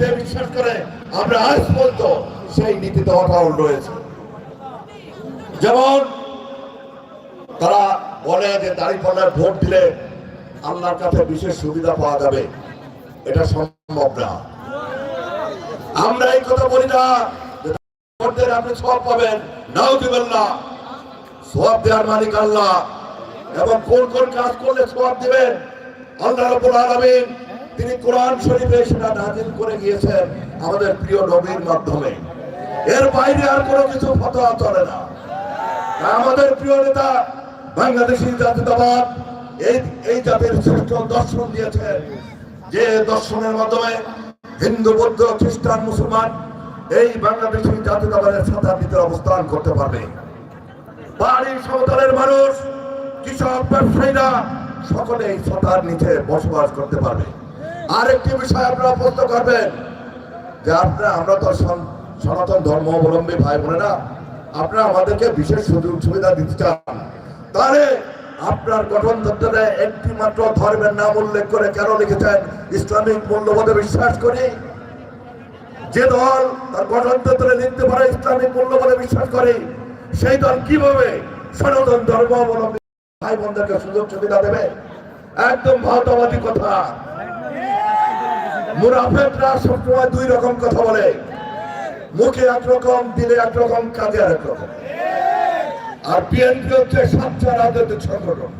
যে বিশ্বাস করে আমরা আজ পর্যন্ত সেই নীতিতে অটল রয়েছে। যেমন তারা বলে যে দাঁড়িপাল্লার ভোট দিলে আল্লাহর কাছে বিশেষ সুবিধা পাওয়া যাবে। এটা সম্ভব না। আমরা এই কথা বলি না ভোট আপনি সব পাবেন। নাও দিবেন না। সব দেওয়ার মালিক আল্লাহ। এবং কোন কোন কাজ করলে সব দিবেন? আল্লাহ রাব্বুল আলামিন তিনি কোরআন শরীফে সেটা নাজিল করে গিয়েছেন আমাদের প্রিয় নবীর মাধ্যমে। এর বাইরে আর কোনো কিছু ফতোয়া চলে না। আমাদের প্রিয় নেতা বাংলাদেশি জাতীয়তাবাদ, এই এই জাতির শ্রেষ্ঠ দর্শন দিয়েছেন যে দর্শনের মাধ্যমে হিন্দু, বৌদ্ধ, খ্রিস্টান, মুসলমান এই বাংলাদেশি জাতীয়তাবাদের শতাব্দীতে অবস্থান করতে পারবে। পাহাড়ি সমতলের মানুষ, কৃষক, ব্যবসায়ীরা সকলে এই ছতার নিচে বসবাস করতে পারবে। আরেকটি বিষয় আপনারা প্রশ্ন করবেন যে আপনারা, আমরা তো সনাতন ধর্ম অবলম্বী ভাই বোনেরা, আপনারা আমাদেরকে বিশেষ সুযোগ সুবিধা দিতে চান। তাহলে আপনার গঠন তত্ত্বে একটি মাত্র ধর্মের নাম উল্লেখ করে কেন লিখেছেন? ইসলামিক মূল্যবোধে বিশ্বাস করি। যে দল তার গণতন্ত্রে লিখতে পারে, ইসলামিক মূল্যবোধে বিশ্বাস করে। সেই দল কীভাবে সনাতন ধর্ম অবলম্বী ভাই বোনদেরকে সুযোগ সুবিধা দেবে? একদম ভারতবাদী কথা। মুনাফেকরা সবসময় দুই রকম কথা বলে। মুখে একরকম দিলে একরকম কাজে আরেক রকম। আর বিএনপি হচ্ছে সাতটা রাজনৈতিক সংগঠন।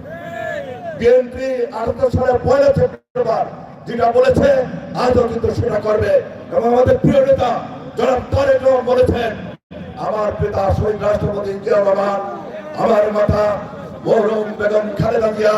বিএনপি আহত সালে পয়লা যেটা বলেছে, আজও কিন্তু সেটা করবে। এবং আমাদের প্রিয় নেতা, জনাব তারেক রহমান বলেছেন, আমার পিতা শহীদ রাষ্ট্রপতি জিয়া রহমান, আমার মাতা মহরম বেগম খালেদা জিয়া